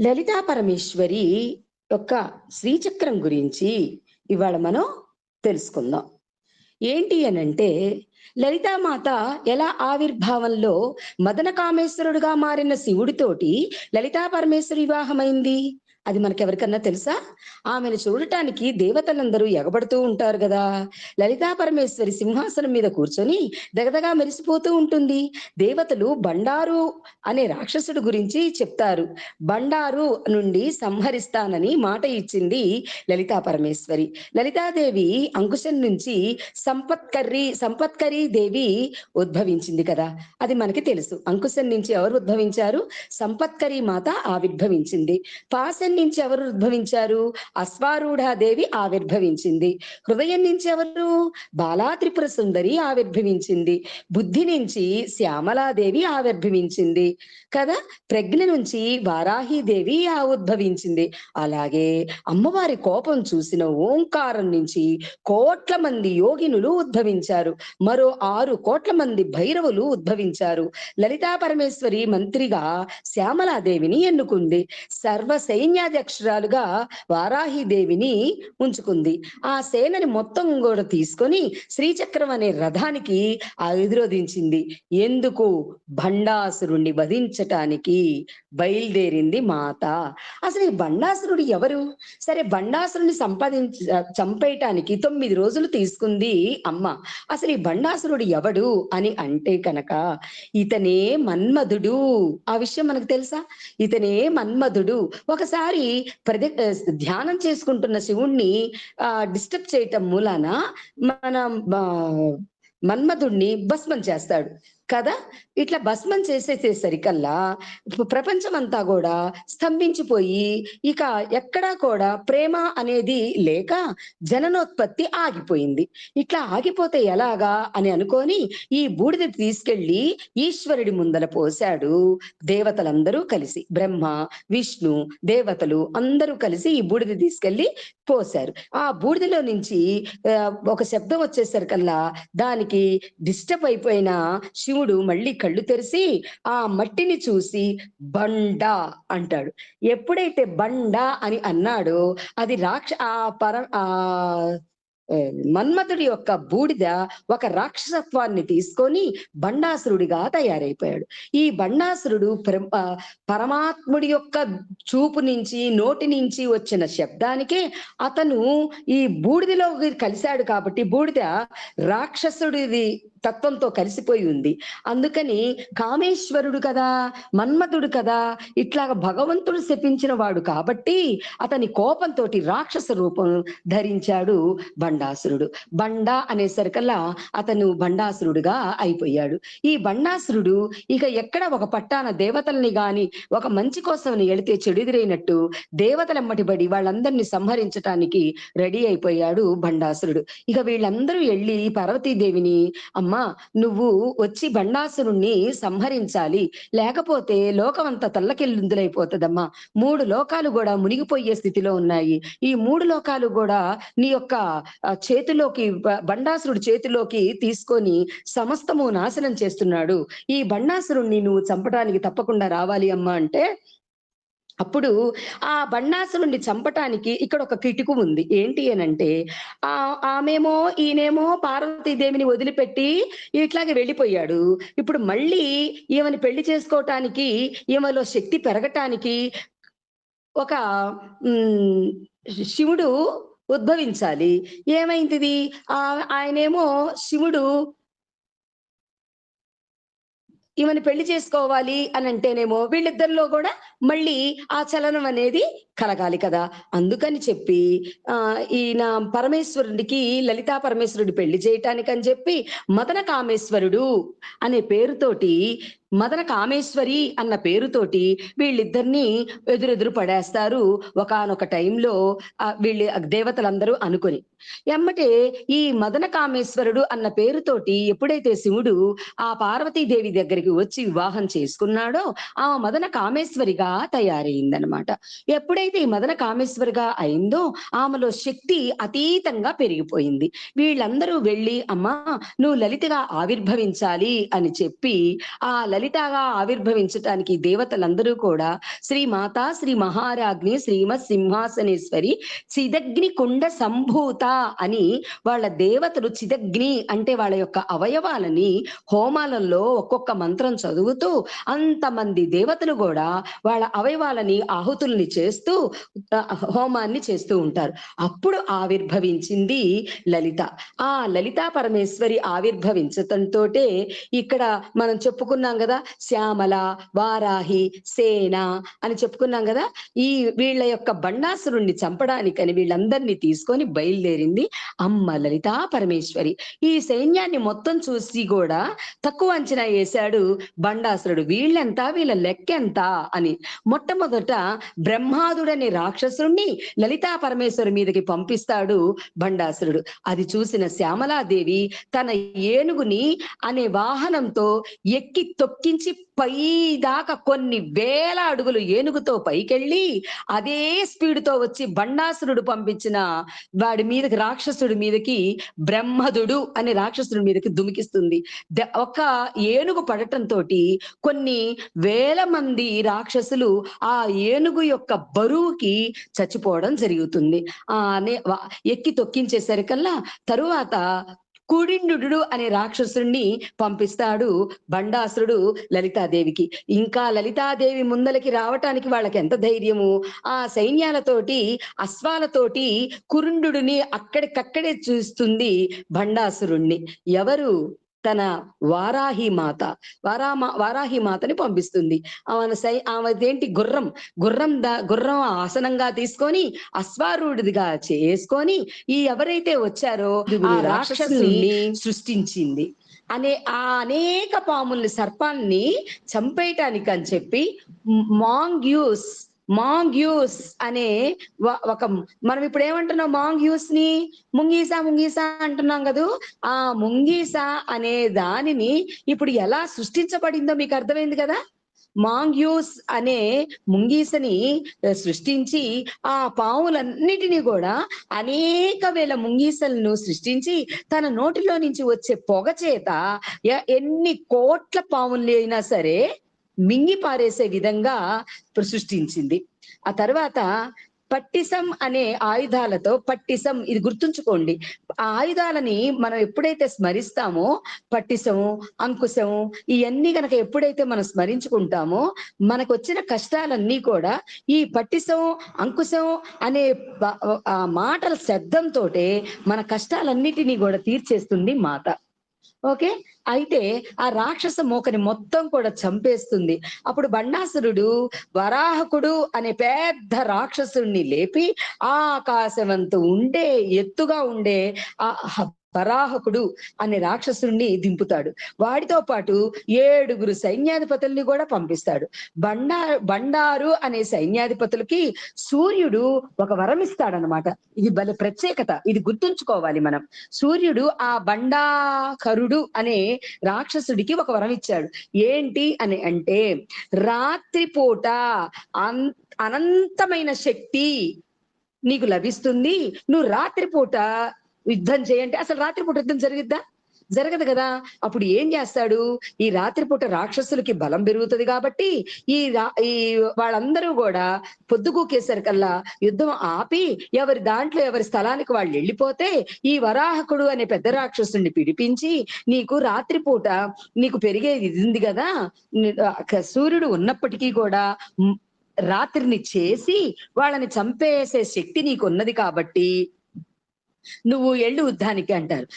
లలితా పరమేశ్వరి యొక్క శ్రీచక్రం గురించి ఇవాళ మనం తెలుసుకుందాం. ఏంటి అనంటే లలితామాత ఎలా ఆవిర్భావంలో మదన కామేశ్వరుడుగా మారిన శివుడితోటి లలితా పరమేశ్వరి వివాహమైంది? అది మనకి ఎవరికన్నా తెలుసా? ఆమెను చూడటానికి దేవతలందరూ ఎగబడుతూ ఉంటారు కదా లలితా పరమేశ్వరి సింహాసనం మీద కూర్చొని దగదగా మెరిసిపోతూ ఉంటుంది. దేవతలు బండారు అనే రాక్షసుడు గురించి చెప్తారు. బండారు నుండి సంహరిస్తానని మాట ఇచ్చింది లలితా పరమేశ్వరి. లలితాదేవి అంకుశం నుంచి సంపత్కర్రి సంపత్కరి దేవి ఉద్భవించింది కదా. అది మనకి తెలుసు. అంకుశం నుంచి ఎవరు ఉద్భవించారు? సంపత్కరి మాత ఆవిర్భవించింది. పాసన్ నుంచి ఎవరు ఉద్భవించారు? అశ్వారూఢాదేవి ఆవిర్భవించింది. హృదయం నుంచి ఎవరు? బాలా త్రిపుర సుందరి ఆవిర్భవించింది. బుద్ధి నుంచి శ్యామలాదేవి ఆవిర్భవించింది. కదా? ప్రజ్ఞ నుంచి వారాహీదేవి ఆ ఉద్భవించింది అలాగే అమ్మవారి కోపం చూసిన ఓంకారం నుంచి కోట్ల మంది యోగినులు ఉద్భవించారు. మరో ఆరు కోట్ల మంది భైరవులు ఉద్భవించారు. లలితా పరమేశ్వరి మంత్రిగా శ్యామలాదేవిని ఎన్నుకుంది. సర్వ సైన్యాధ్యక్షురాలుగా వారాహిదేవిని ఉంచుకుంది. ఆ సేనని మొత్తం కూడా తీసుకొని శ్రీచక్రం అనే రథానికి ఆవిరోధించింది ఎందుకు? భండాసురుణ్ణి వధించటానికి బయలుదేరింది మాత. అసలు ఈ భండాసురుడు ఎవరు? సరే బండాసురుని సంపాదించ చంపేయటానికి తొమ్మిది రోజులు తీసుకుంది అమ్మ. అసలు ఈ బండాసురుడు ఎవడు అని అంటే కనుక ఇతనే మన్మధుడు. ఆ విషయం మనకు తెలుసా? ఇతనే మన్మధుడు. ఒకసారి ప్రతి ధ్యానం చేసుకుంటున్న శివుణ్ణి ఆ డిస్టర్బ్ చేయటం మూలాన మన మన్మధుణ్ణి భస్మం చేస్తాడు. కదా? ఇట్లా భస్మం చేసేసేసరికల్లా ప్రపంచం అంతా కూడా స్తంభించిపోయి ఇక ఎక్కడా కూడా ప్రేమ అనేది లేక జననోత్పత్తి ఆగిపోయింది. ఇట్లా ఆగిపోతే ఎలాగా అని అనుకొని ఈ బూడిద తీసుకెళ్ళి ఈశ్వరుడి ముందల పోశాడు దేవతలందరూ కలిసి. బ్రహ్మ విష్ణు దేవతలు అందరూ కలిసి ఈ బూడిద తీసుకెళ్ళి పోశారు. ఆ బూడిదలో నుంచి ఒక శబ్దం వచ్చేసరికల్లా దానికి డిస్టర్బ్ అయిపోయిన శివుడు మళ్ళీ కళ్ళు తెరిచి ఆ మట్టిని చూసి బండ అంటాడు. ఎప్పుడైతే బండ అని అన్నాడో అది రాక్ష ఆ పర ఆ మన్మథుడి యొక్క బూడిద ఒక రాక్షసత్వాన్ని తీసుకొని బండాసురుడిగా తయారైపోయాడు. ఈ బండాసురుడు పరమాత్ముడి యొక్క చూపు నుంచి నోటి నుంచి వచ్చిన శబ్దానికే అతను ఈ బూడిదలో కలిశాడు కాబట్టి బూడిద రాక్షసుడిది తత్వంతో కలిసిపోయి ఉంది. అందుకని కామేశ్వరుడు కదా మన్మధుడు కదా ఇట్లాగ భగవంతుడు శపించిన వాడు కాబట్టి అతని కోపంతో రాక్షస రూపం ధరించాడు బండాసురుడు. బండ అనేసరికల్లా అతను బండాసురుడుగా అయిపోయాడు. ఈ బండాసురుడు ఇక ఎక్కడ ఒక పట్టాన దేవతల్ని గాని ఒక మంచి కోసం ఎడితే చెడుదిరైనట్టు దేవతలెమ్మటిబడి వాళ్ళందరినీ సంహరించటానికి రెడీ అయిపోయాడు బండాసురుడు. ఇక వీళ్ళందరూ వెళ్ళి పార్వతీదేవిని అమ్మ నువ్వు వచ్చి బండాసురుణ్ణి సంహరించాలి. లేకపోతే లోకమంతా తల్లకెళ్ళుందులైపోతుందమ్మా మూడు లోకాలు కూడా మునిగిపోయే స్థితిలో ఉన్నాయి. ఈ మూడు లోకాలు కూడా నీ యొక్క చేతిలోకి బండాసురుడి చేతిలోకి తీసుకొని సమస్తము నాశనం చేస్తున్నాడు. ఈ బండాసురుణ్ణి నువ్వు చంపడానికి తప్పకుండా రావాలి అమ్మా అంటే అప్పుడు ఆ బండాసురుణ్ణి చంపటానికి ఇక్కడ ఒక కిటుకు ఉంది. ఏంటి అనంటే ఆ ఆమెమో ఈయనేమో పార్వతీదేవిని వదిలిపెట్టి ఇట్లాగే వెళ్ళిపోయాడు. ఇప్పుడు మళ్ళీ ఈమెని పెళ్ళి చేసుకోవటానికి ఈమెలో శక్తి పెరగటానికి ఒక శివుడు ఉద్భవించాలి. ఏమైంది ఆ ఆయనేమో శివుడు ఈమెను పెళ్ళి చేసుకోవాలి అని అంటేనేమో వీళ్ళిద్దరిలో కూడా మళ్ళీ ఆ చలనం అనేది కలగాలి కదా. అందుకని చెప్పి ఆ ఈయన పరమేశ్వరుడికి లలితా పరమేశ్వరుడి పెళ్ళి చేయటానికి అని చెప్పి మదన కామేశ్వరుడు అనే పేరుతోటి మదన కామేశ్వరి అన్న పేరుతోటి వీళ్ళిద్దరినీ ఎదురెదురు పడేస్తారు. ఒకానొక టైంలో వీళ్ళు వీళ్ళ దేవతలందరూ అనుకొని. ఎమ్మటే ఈ మదన కామేశ్వరుడు అన్న పేరుతోటి ఎప్పుడైతే శివుడు ఆ పార్వతీదేవి దగ్గరికి వచ్చి వివాహం చేసుకున్నాడో ఆ మదన కామేశ్వరిగా తయారైందనమాట ఎప్పుడైతే ఈ మదన కామేశ్వరిగా అయిందో ఆమెలో శక్తి అతీతంగా పెరిగిపోయింది. వీళ్ళందరూ వెళ్ళి అమ్మా నువ్వు లలితగా ఆవిర్భవించాలి అని చెప్పి ఆ లలితగా ఆవిర్భవించటానికి దేవతలందరూ కూడా శ్రీ మాతా శ్రీ మహారాజ్ని శ్రీమత్ సింహాసనేశ్వరి చిదగ్ని కుండ సంభూత అని వాళ్ళ దేవతలు చిదగ్ని అంటే వాళ్ళ యొక్క అవయవాలని హోమాలలో ఒక్కొక్క మంత్రం చదువుతూ అంతమంది దేవతలు కూడా వాళ్ళ అవయవాలని ఆహుతుల్ని చేస్తూ హోమాన్ని చేస్తూ ఉంటారు. అప్పుడు ఆవిర్భవించింది లలిత. ఆ లలితా పరమేశ్వరి ఆవిర్భవించటంతో ఇక్కడ మనం చెప్పుకున్నాం కదా శ్యామల వారాహి సేన అని చెప్పుకున్నాం కదా? ఈ వీళ్ళ యొక్క బండాసురుణ్ణి చంపడానికని వీళ్ళందరినీ తీసుకొని బయలుదేరింది అమ్మ లలితా పరమేశ్వరి. ఈ సైన్యాన్ని మొత్తం చూసి కూడా తక్కువ అంచనా వేశాడు బండాసురుడు. వీళ్ళెంత? వీళ్ళ లెక్కెంత? అని మొట్టమొదట బ్రహ్మాదుడనే రాక్షసుణ్ణి లలితా పరమేశ్వరి మీదకి పంపిస్తాడు బండాసురుడు. అది చూసిన శ్యామలాదేవి తన ఏనుగుని అనే వాహనంతో ఎక్కి తొక్కించి పై దాకా కొన్ని వేల అడుగులు ఏనుగుతో పైకెళ్ళి అదే స్పీడ్తో వచ్చి బండాసురుడు పంపించిన వాడి మీదకి రాక్షసుడి మీదకి బ్రహ్మదుడు అనే రాక్షసుడి మీదకి దుమికిస్తుంది. ద- ఒక ఏనుగు పడటంతో కొన్ని వేల మంది రాక్షసులు ఆ ఏనుగు యొక్క బరువుకి చచ్చిపోవడం జరుగుతుంది. ఆ అనే వా- ఎక్కి తొక్కించేసరికల్లా తరువాత కుడిండు అనే రాక్షసుడిని పంపిస్తాడు బండాసురుడు లలితాదేవికి. ఇంకా లలితాదేవి ముందలకి రావటానికి వాళ్ళకి ఎంత ధైర్యము? ఆ సైన్యాలతోటి అశ్వాలతోటి కురుండుని అక్కడికక్కడే చూస్తుంది బండాసురుణ్ణి. ఎవరు? తన వారాహి మాత వారామా వారాహి మాతని పంపిస్తుంది. ఆమె సై ఆమెదేంటి గుర్రం గుర్రం దా గుర్రం ఆసనంగా తీసుకొని అశ్వారూఢిగా చేసుకొని ఈ ఎవరైతే వచ్చారో ఆ రాక్షసుని సృష్టించింది. అనే ఆ అనేక పాముల్ని సర్పాన్ని చంపేయటానికి అని చెప్పి మాంగ్యూస్ మాంగ్యూస్ అనే వ- ఒక మనం ఇప్పుడు ఏమంటున్నాం మాంగ్యూస్ని ముంగీసా ముంగీసా అంటున్నాం కదూ? ఆ ముంగీసా అనే దానిని ఇప్పుడు ఎలా సృష్టించబడిందో మీకు అర్థమైంది కదా? మాంగ్యూస్ అనే ముంగీసని సృష్టించి ఆ పావులన్నిటినీ కూడా అనేక వేల ముంగీసలను సృష్టించి తన నోటిలో నుంచి వచ్చే పొగ చేత ఎన్ని కోట్ల పావులు అయినా సరే మింగి పారేసే విధంగా సృష్టించింది ఆ తర్వాత పట్టిసం అనే ఆయుధాలతో పట్టిసం ఇది గుర్తుంచుకోండి. ఆ ఆయుధాలని మనం ఎప్పుడైతే స్మరిస్తామో పట్టిసం అంకుశం ఇవన్నీ గనక ఎప్పుడైతే మనం స్మరించుకుంటామో మనకు వచ్చిన కష్టాలన్నీ కూడా ఈ పట్టిసం అంకుశం అనే ఆ మాటల శబ్దంతో మన కష్టాలన్నిటినీ కూడా తీర్చేస్తుంది మాత. ఓకే? అయితే ఆ రాక్షస మోకని మొత్తం కూడా చంపేస్తుంది. అప్పుడు బండాసురుడు వరాహకుడు అనే పెద్ద రాక్షసుడిని లేపి ఆకాశవంత ఉండే ఎత్తుగా ఉండే ఆ వరాహకుడు అనే రాక్షసుడిని దింపుతాడు. వాడితో పాటు ఏడుగురు సైన్యాధిపతుల్ని కూడా పంపిస్తాడు. బండా బండారు అనే సైన్యాధిపతులకి సూర్యుడు ఒక వరం ఇస్తాడనమాట ఇది భలే ప్రత్యేకత. ఇది గుర్తుంచుకోవాలి మనం. సూర్యుడు ఆ బండాకరుడు అనే రాక్షసుడికి ఒక వరం ఇచ్చాడు ఏంటి అని అంటే రాత్రిపూట అన్ అనంతమైన శక్తి నీకు లభిస్తుంది. నువ్వు రాత్రిపూట యుద్ధం చేయంటే అసలు రాత్రిపూట యుద్ధం జరిగిద్దా? జరగదు కదా. అప్పుడు ఏం చేస్తాడు? ఈ రాత్రిపూట రాక్షసులకి బలం పెరుగుతుంది కాబట్టి ఈ రా ఈ వాళ్ళందరూ కూడా పొద్దుగూకేసరికల్లా యుద్ధం ఆపి ఎవరి దాంట్లో ఎవరి స్థలానికి వాళ్ళు వెళ్ళిపోతే ఈ వరాహకుడు అనే పెద్ద రాక్షసుని పిడిపించి నీకు రాత్రిపూట నీకు పెరిగేది ఇది ఉంది కదా సూర్యుడు ఉన్నప్పటికీ కూడా రాత్రిని చేసి వాళ్ళని చంపేసే శక్తి నీకు ఉన్నది కాబట్టి నువ్వు ఎళ్ళు యుద్ధానికి అంటారు.